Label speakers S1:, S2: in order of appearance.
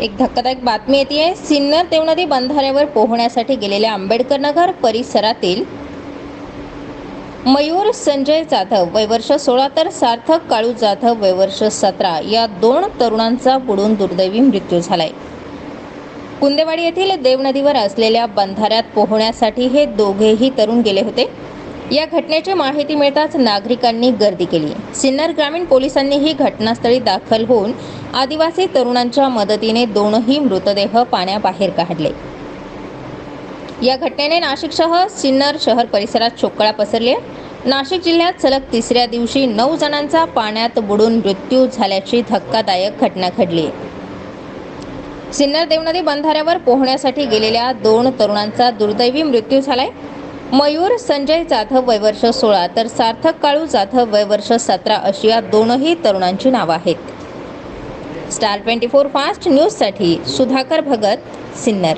S1: एक धक्कादायक बातमी येते सिन्नर देवनदी बंधाऱ्यावर पोहण्यासाठी गेलेल्या आंबेडकर नगर परिसरातील मयूर संजय जाधव वय वर्ष सोळा तर सार्थक काळू जाधव वय वर्ष सतरा या दोन तरुणांचा बुडून दुर्दैवी मृत्यू झालाय. कुंदेवाडी येथील देवनदीवर असलेल्या बंधाऱ्यात पोहण्यासाठी हे दोघेही तरुण गेले होते. या घटनेची माहिती मिळताच नागरिकांनी गर्दी केली. सिन्नर ग्रामीण पोलिसांनी ही घटनास्थळी दाखल होऊन आदिवासी तरुणांच्या मदतीने दोनही मृतदेह पाण्याबाहेर काढले. या घटनेने नाशिकसह सिन्नर शहर परिसरात शोककळा पसरली. नाशिक जिल्ह्यात सलग तिसऱ्या दिवशी नऊ जणांचा पाण्यात बुडून मृत्यू झाल्याची धक्कादायक घटना घडली. आहे सिन्नर देवनदी बंधाऱ्यावर पोहण्यासाठी गेलेल्या दोन तरुणांचा दुर्दैवी मृत्यू झालाय. मयूर संजय जाधव वय वर्ष सोळा तर सार्थक काळू जाधव वय वर्ष सतरा अशी या दोनही तरुणांची नावं आहेत. स्टार ट्वेंटी फोर फास्ट न्यूजसाठी सुधाकर भगत सिन्नर.